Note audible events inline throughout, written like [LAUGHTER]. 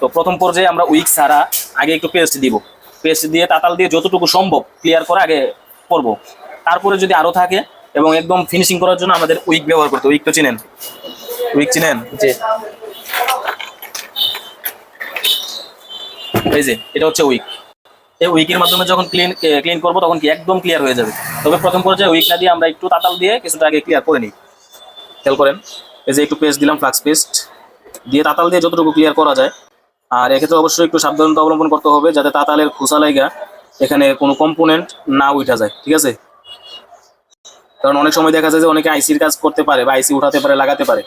তো প্রথম পর্যায়ে আমরা উইক ছাড়া আগে একটু পেস্ট দিব। পেস্ট দিয়ে তাতাল দিয়ে যতটুকু সম্ভব ক্লিয়ার করে আগে করব। তারপরে যদি আরও থাকে এবং একদম ফিনিশিং করার জন্য আমাদের উইক ব্যবহার করতে উইক তো চিনেন? উইক চিনেন? জি। এই যে এটা হচ্ছে উইক এই উইকের মাধ্যমে যখন ক্লিন ক্লিন করব তখন কি একদম ক্লিয়ার হয়ে যাবে। তবে প্রথম পর্যায়ে উইক না দিয়ে আমরা একটু তাতাল দিয়ে কিছুটা আগে ক্লিয়ার করে নিই। খেয়াল করেন? এই যে একটু পেস্ট দিলাম ফ্লাক্স পেস্ট দিয়ে তাতাল দিয়ে যতটুকু ক্লিয়ার করা যায় আর এক্ষেত্রে অবশ্যই একটু সাবধানতা অবলম্বন করতে হবে যাতে তাতালের খোসা লাইগা এখানে কোনো কম্পোনেন্ট না উঠা যায়, ঠিক আছে? কারণ অনেক সময় দেখা যায় যে অনেকে আইসির কাজ করতে পারে বা আইসি উঠাতে পারে, লাগাতে পারে।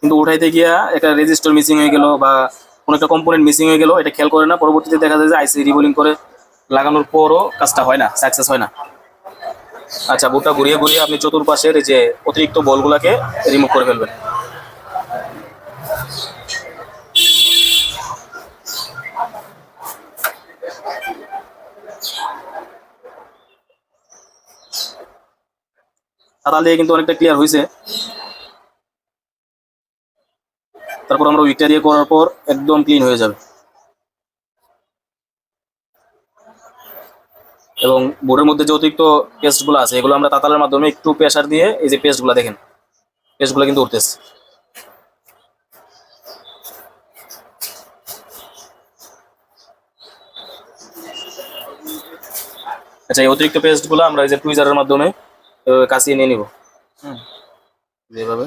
কিন্তু উঠাইতে গিয়া একটা রেজিস্টার মিসিং হয়ে গেল বা কোনো একটা কম্পোনেন্ট মিসিং হয়ে গেল, এটা খেয়াল করে না। পরবর্তীতে দেখা যায় যে আইসি রিবোলিং করে লাগানোর পরও কাজটা হয় না সাকসেস হয় না। আচ্ছা বুটটা ঘুরিয়ে ঘুরিয়ে আপনি চতুর্পাশের যে অতিরিক্ত বলগুলাকে রিমুভ করে ফেলবেন। তাতাল দিয়ে কিন্তু অনেকটা ক্লিয়ার হয়েছে তারপর আমরা উইকটা দিয়ে করার পর একদম ক্লিন হয়ে যাবে। এবং বোর্ডের মধ্যে যে অতিরিক্ত পেস্টগুলো আছে, এগুলো আমরা তাতালের মাধ্যমে একটু প্রেশার দিয়ে এই যে পেস্টগুলো দেখেন পেস্টগুলো কিন্তু উঠতেছে। আচ্ছা এই অতিরিক্ত পেস্টগুলো আমরা এই যে টুইজারের মাধ্যমে এভাবে কাছিয়ে নিয়ে নিব। যেভাবে।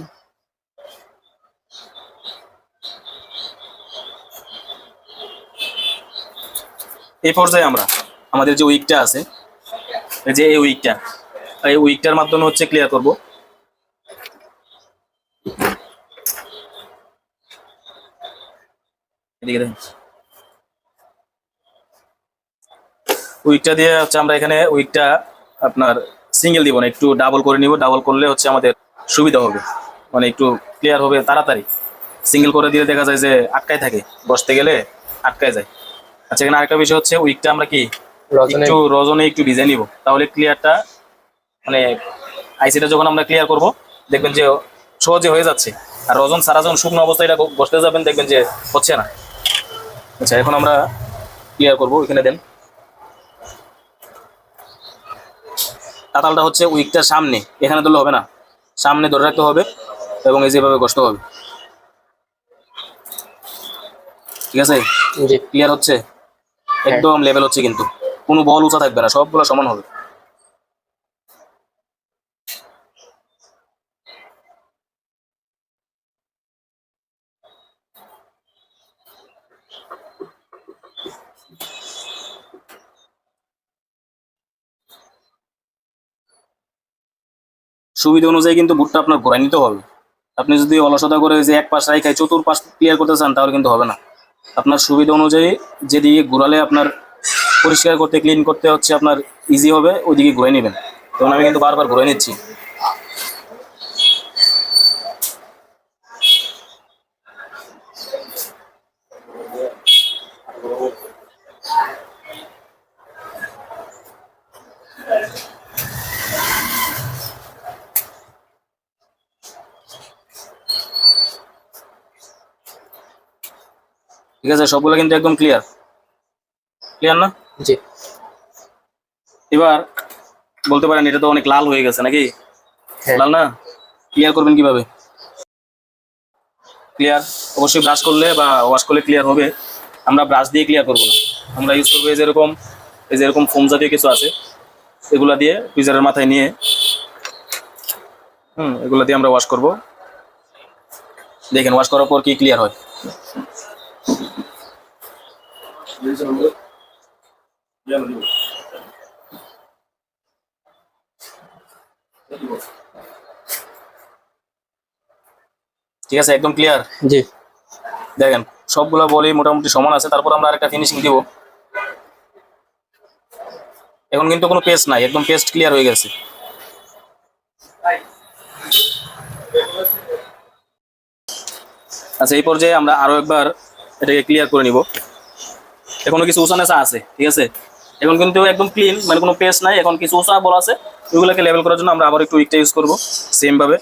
এই পর্যায়ে আমরা আমাদের যে উইকটা আছে যে এই উইকটা এই উইকটার মাধ্যমে হচ্ছে ক্লিয়ার করব। এদিকে দেখেন। উইকটা দিয়ে হচ্ছে আমরা এখানে উইকটা আপনার সিঙ্গেল দিব না একটু ডাবল করে নিব ডাবল করলে হচ্ছে আমাদের সুবিধা হবে। মানে একটু ক্লিয়ার হবে তাড়াতাড়ি। সিঙ্গেল করে দিলে দেখা যায় যে আটকায় থাকে বসতে গেলে আটকায় যায়। আচ্ছা এখানে আরেকটা বিষয় হচ্ছে উইকটা আমরা কি? একটু রজনে একটু ডিজাইন নিব। তাহলে ক্লিয়ারটা মানে আইসিটা যখন আমরা ক্লিয়ার করব দেখবেন যে সহজে হয়ে যাচ্ছে। আর রজন সারা যখন শুকনো অবস্থায় এটা বসতে যাবেন দেখবেন যে হচ্ছে না। আচ্ছা এখন আমরা ক্লিয়ার করব এখানে দেন। তাতালটা হচ্ছে উইকটার সামনে। এখানে ধরলে হবে না। সামনে ধরে রাখতে হবে এবং এই যেভাবে কষ্ট হবে। ঠিক আছে? ক্লিয়ার হচ্ছে? একদম লেভেল হচ্ছে কিন্তু। কোনো বল উঁচা থাকবে না। সবগুলো সমান হবে। সুবিধা অনুযায়ী কিন্তু বুটটা আপনার ঘোরায় নিতে হবে। আপনি যদি অলসতা করে যে এক পাশ রাখায় চতুর পাশ ক্লিয়ার করতে চান, তাহলে কিন্তু হবে না। আপনার সুবিধা অনুযায়ী যেদিকে ঘুরালে আপনার পরিষ্কার করতে ক্লিন করতে হচ্ছে আপনার ইজি হবে, ওইদিকে ঘুরে নেবেন। তখন আমি কিন্তু বারবার ঘুরে নিচ্ছি। ঠিক আছে? সবগুলো কিন্তু একদম ক্লিয়ার ক্লিয়ার না? জি। এবার বলতে পারেন এটা তো অনেক লাল হয়ে গেছে নাকি? হ্যাঁ। লাল না? ক্লিয়ার করবেন কীভাবে? ক্লিয়ার অবশ্যই ব্রাশ করলে বা ওয়াশ করলে ক্লিয়ার হবে। আমরা ব্রাশ দিয়ে ক্লিয়ার করব না। আমরা ইউজ করব এই যেরকম এই যেরকম ফোম জাতীয় কিছু আছে এগুলা দিয়ে ফ্রিজারের মাথায় নিয়ে হুম এগুলা দিয়ে আমরা ওয়াশ করব। দেখেন ওয়াশ করার পর কি ক্লিয়ার হয়? ঠিক আছে একদম ক্লিয়ার জি। দেখেন সবগুলা বলি মোটামুটি সমান আছে তারপর আমরা আরেকটা ফিনিশিং দিব। এখন কিন্তু কোনো পেস্ট নাই একদম পেস্ট ক্লিয়ার হয়ে গেছে। আচ্ছা এই পর্যায়ে আমরা আরও একবার এটাকে ক্লিয়ার করে নিব। এখনও কিছু উষা নেশা আছে, ঠিক আছে? এখন কিন্তু একদম ক্লিন মানে কোনো পেস্ট নাই, এখন কিছু উষা বলা আছে, ওইগুলোকে লেভেল করার জন্য আমরা আবার একটু উইকটা ইউজ করব সেমভাবে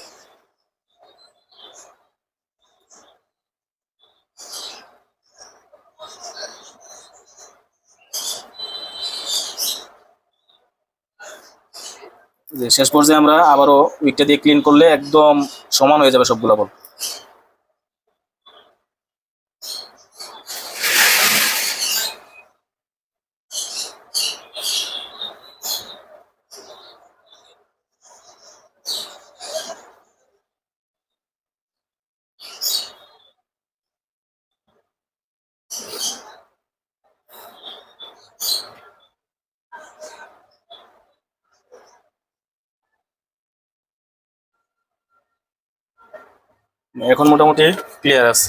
শেষ পর্যায়ে আমরা আবারও উইকটা দিয়ে ক্লিন করলে একদম সমান হয়ে যাবে সবগুলো বল। এখন মোটামুটি ক্লিয়ার আছে।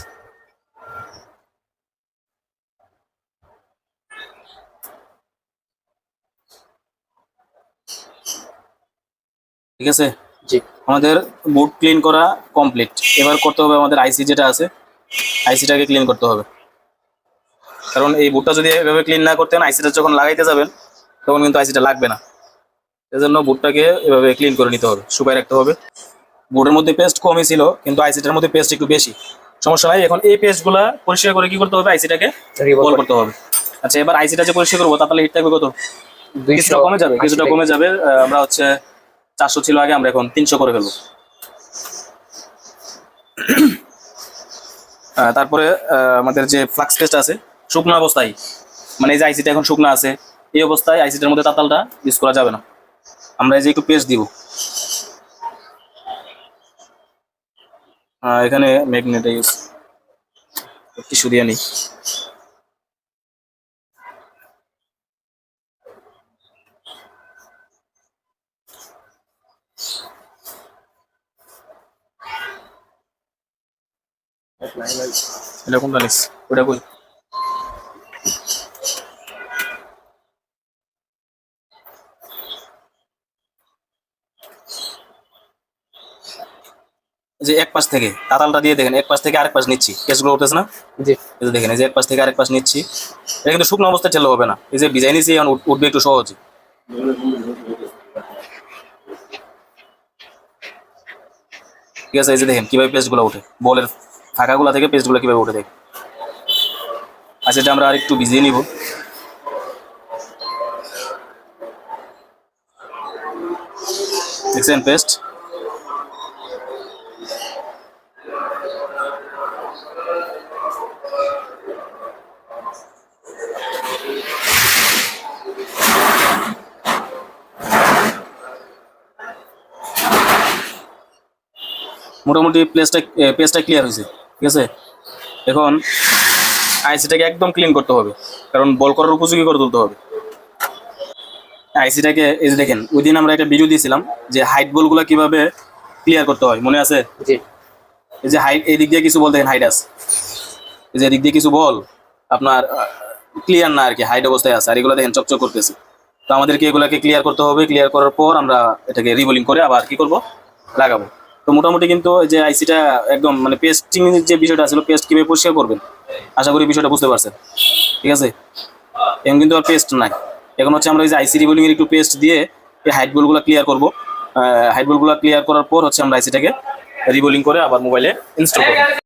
ঠিক আছে? জি। আমাদের বুট ক্লিন করা কমপ্লিট এবার করতে হবে আমাদের আইসি যেটা আছে আইসিটাকে ক্লিন করতে হবে। কারণ এই বুটটা যদি এভাবে ক্লিন না করতেন আইসিটা যখন লাগাইতে যাবেন তখন কিন্তু আইসিটা লাগবে না। এজন্য বুটটাকে এভাবে ক্লিন করে নিতে হবে শুকায় রাখতে হবে। বুটের মধ্যে পেস্ট কমই ছিল কিন্তু আইসিটার মধ্যে পেস্ট একটু বেশি। সমস্যা নাই এখন এই পেস্টগুলা পরিষ্কার করে কি করতে হবে? আইসিটাকে বল করতে হবে। আচ্ছা এবার আইসিটা যে পরিষ্কার করব তাহলে হিট থাকবে কত? কিছুটা কমে যাবে কিছুটা কমে যাবে। আমরা হচ্ছে চারশো ছিল আগে আমরা এখন তিনশো করে ফেলব। [CLEARS THROAT] তারপরে আমাদের যে ফ্লাক্স টেস্ট আছে শুকনো অবস্থায় মানে এই যে আইসিটা এখন শুকনো আছে এই অবস্থায় আইসিটার মধ্যে তাতালটা ইউজ করা যাবে না। আমরা এই যে একটু পেস্ট দিব। এখানে ম্যাগনেট কিছু দিয়ে নিই। এটা কোনটা ওটা কই? যে এক পাশ থেকে তাতালটা দিয়ে দেখেন এক পাশ থেকে আরেক পাশ নিচ্ছি। কেসগুলো উঠতেছে না? জি। এই দেখেন এই যে এক পাশ থেকে আরেক পাশ নিচ্ছি। এটা কিন্তু শুকনো অবস্থায় ঠেলে হবে না। এই যে ডিজাইন নিচ্ছি এখন উঠবে একটু সহজে। ঠিক আছে এই যে দেখেন কীভাবে পেস্টগুলো উঠে বলের ফাঁকাগুলো থেকে পেস্টগুলো কীভাবে উঠে দেখেন। আচ্ছা এটা আমরা আর একটু ভিজিয়ে নিব। দেখছেন পেস্ট মোটামুটি প্লেসটা পেজটা ক্লিয়ার হয়েছে ঠিক আছে? এখন আইসিটাকে একদম ক্লিন করতে হবে কারণ বল করার উপযোগী করে তুলতে হবে। আইসিটাকে এই যে দেখেন ওই দিন আমরা একটা ভিডিও দিয়েছিলাম যে হাইট বলগুলো কীভাবে ক্লিয়ার করতে হয় মনে আছে? এই যে হাইট এই দিক দিয়ে কিছু বল দেখেন হাইট আছে। এই যে এদিক দিয়ে কিছু বল আপনার ক্লিয়ার না আর কি হাইট অবস্থায় আছে আর এগুলো দেখেন চকচক করতেছে। তো আমাদেরকে এগুলাকে ক্লিয়ার করতে হবে ক্লিয়ার করার পর আমরা এটাকে রিবোলিং করে আবার কি করব? লাগাবো। তো মোটামুটি কিন্তু যে আইসিটা একদম মানে পেস্টিং যে বিষয়টা ছিল পেস্ট কীভাবে পরিষ্কার করবেন? আশা করি বিষয়টা বুঝতে পারছেন। ঠিক আছে? এখন কিন্তু আর পেস্ট নাই। এখন হচ্ছে আমরা এই যে আইসি রিবোলিংয়ের একটু পেস্ট দিয়ে এই হাইট বলগুলো ক্লিয়ার করব। হাইট বলগুলো ক্লিয়ার করার পর হচ্ছে আমরা আইসিটাকে রিবোলিং করে আবার মোবাইলে ইনস্টল করব।